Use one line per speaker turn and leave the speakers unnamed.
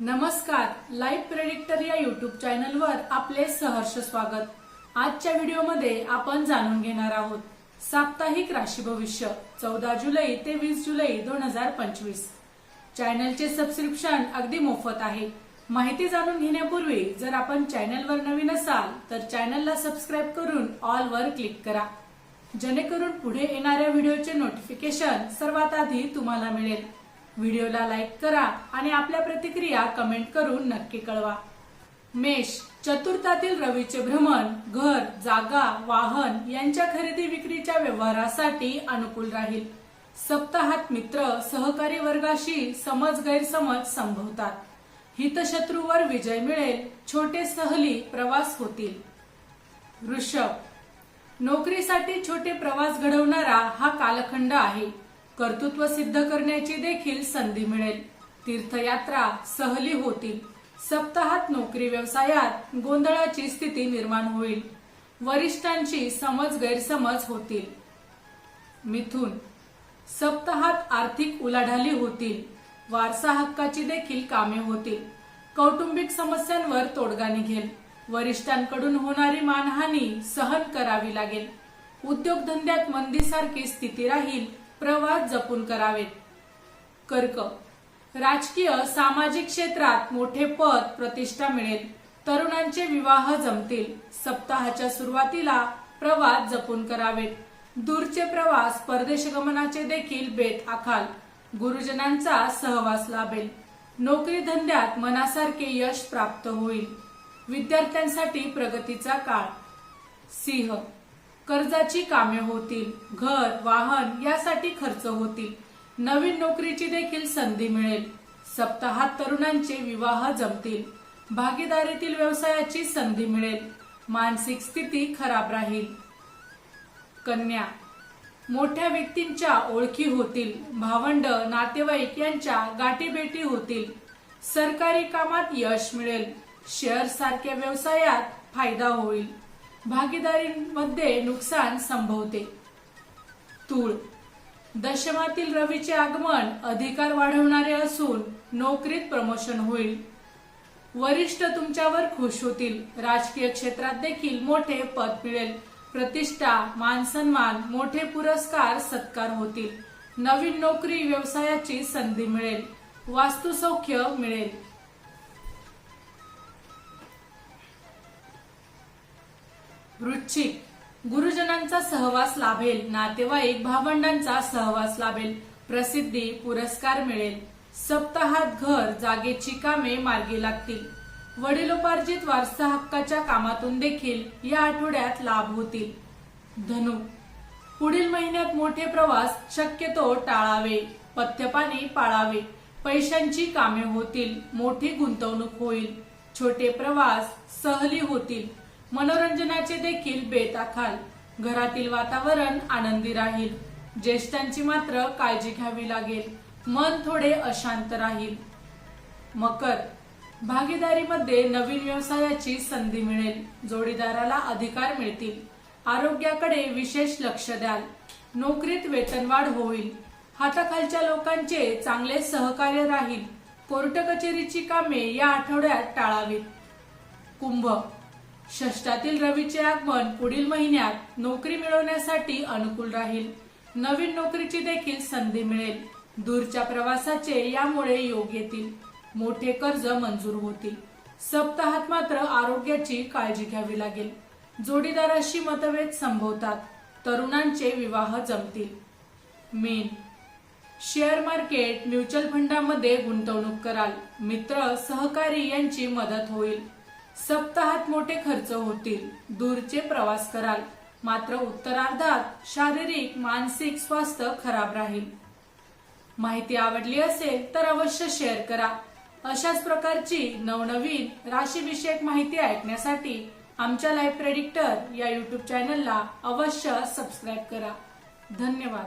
नमस्कार life predictor या YouTube चॅनलवर आपले सहर्ष स्वागत. आजच्या व्हिडिओमध्ये आपण जाणून घेणार आहोत साप्ताहिक राशी भविष्य चौदा जुलै ते वीस जुलै दोन हजार पंचवीस. चॅनलचे सबस्क्रिप्शन अगदी मोफत आहे. माहिती जाणून घेण्यापूर्वी जर आपण चॅनलवर नवीन असाल तर चॅनलला सबस्क्राईब करून ऑल वर क्लिक करा. जेणेकरून पुढे येणाऱ्या व्हिडिओचे नोटिफिकेशन सर्वात आधी तुम्हाला मिळेल. व्हिडिओला लाईक करा आणि आपल्या प्रतिक्रिया कमेंट करून नक्की कळवा. मेष चतुर्थातील रवीचे भ्रमण घर जागा वाहन यांच्या खरेदी विक्रीच्या व्यवहारासाठी अनुकूल राहील. सप्ताहात मित्र सहकारी वर्गाशी समज गैरसमज संभवतात. हितशत्रूवर विजय मिळेल छोटे सहली प्रवास होतील. वृषभ नोकरीसाठी छोटे प्रवास घडवणारा हा कालखंड आहे. कर्तृत्व सिद्ध करण्याची देखील संधी मिळेल. तीर्थयात्रा सहली होतील. सप्ताहात नोकरी व्यवसायात गोंधळाची स्थिती निर्माण होईल. वरिष्ठांची समज गैरसमज होतील. मिथुन सप्ताहात आर्थिक उलाढाली होतील. वारसा हक्काची देखील कामे होतील. कौटुंबिक समस्यांवर तोडगा निघेल वरिष्ठांकडून होणारी मानहानी सहन करावी लागेल. उद्योगधंद्यात मंदीसारखी स्थिती राहील. प्रवास जपून करावेत. कर्क. राजकीय सामाजिक क्षेत्रात मोठे पद प्रतिष्ठा मिळेल. तरुणांचे विवाह जमतील. सप्ताहाच्या सुरुवातीला प्रवास जपून करावेत. दूरचे प्रवास परदेश गमनाचे देखील बेत आखाल. गुरुजनांचा सहवास लाभेल. नोकरी धंद्यात मनासारखे यश प्राप्त होईल. विद्यार्थ्यांसाठी प्रगतीचा काळ. सिंह. कर्जाची कामे होतील घर वाहन यासाठी खर्च होतील. नवीन नोकरीची देखील संधी मिळेल. सप्ताहात तरुणांचे विवाह जमतील. भागीदारीतील व्यवसायाची संधी मिळेल. मानसिक स्थिती खराब राहील. कन्या. मोठ्या व्यक्तींच्या ओळखी होतील. भावंड नातेवाईक यांच्या गाठीभेटी होतील. सरकारी कामात यश मिळेल. शेअर सारख्या व्यवसायात फायदा होईल. भागीदारीमध्ये नुकसान संभवते. तूळ. दशमातील रवीचे आगमन अधिकार वाढवणारे असून नोकरीत प्रमोशन होईल. वरिष्ठ तुमच्यावर खुश होतील. राजकीय क्षेत्रात देखील मोठे पद मिळेल. प्रतिष्ठा मान सन्मान मोठे पुरस्कार सत्कार होतील. नवीन नोकरी व्यवसायाची संधी मिळेल. वास्तुसौख्य मिळेल. वृश्चिक. गुरुजनांचा सहवास लाभेल नातेवाईक भावंडांचा सहवास लाभेल प्रसिद्धी पुरस्कार मिळेल. सप्ताहात घर जागेची कामे मार्गी लागतील. वडिलोपार्जित वारसा हक्काच्या कामातून देखील या आठवड्यात लाभ होतील. धनु. पुढील महिन्यात मोठे प्रवास शक्यतो टाळावे पथ्यपाणी पाळावे. पैशांची कामे होतील मोठी गुंतवणूक होईल. छोटे प्रवास सहली होतील. मनोरंजनाचे देखील बेत आखाल घरातील वातावरण आनंदी राहील. ज्येष्ठांची मात्र काळजी घ्यावी लागेल. मन थोडे अशांत राहील. मकर. भागीदारीमध्ये नवीन व्यवसायाची संधी मिळेल. जोडीदाराला अधिकार मिळतील. आरोग्याकडे विशेष लक्ष द्याल. नोकरीत वेतनवाढ होईल. हाताखालच्या लोकांचे चांगले सहकार्य राहील. कोर्ट कचेरीची कामे या आठवड्यात टाळावीत. कुंभ. षष्टातील रवीचे आगमन पुढील महिन्यात नोकरी मिळवण्यासाठी अनुकूल राहील. नवीन नोकरीची देखील संधी मिळेल. दूरच्या प्रवासाचे यामुळे योग येतील. मोठे कर्ज मंजूर होतील. सप्ताहात मात्र आरोग्याची काळजी घ्यावी लागेल. जोडीदाराशी मतभेद संभवतात. तरुणांचे विवाह जमतील. मेन. शेअर मार्केट म्युच्युअल फंडामध्ये गुंतवणूक कराल. मित्र सहकारी यांची मदत होईल. सप्ताहात मोठे खर्च होतील. दूरचे प्रवास कराल. मात्र उत्तरार्धात शारीरिक मानसिक स्वास्थ्य खराब राहील. माहिती आवडली असेल तर अवश्य शेअर करा. अशाच प्रकारची नवनवीन राशीविषयक माहिती ऐकण्यासाठी आमच्या लाईव्ह प्रेडिक्टर या युट्यूब चॅनलला अवश्य सबस्क्राईब करा. धन्यवाद.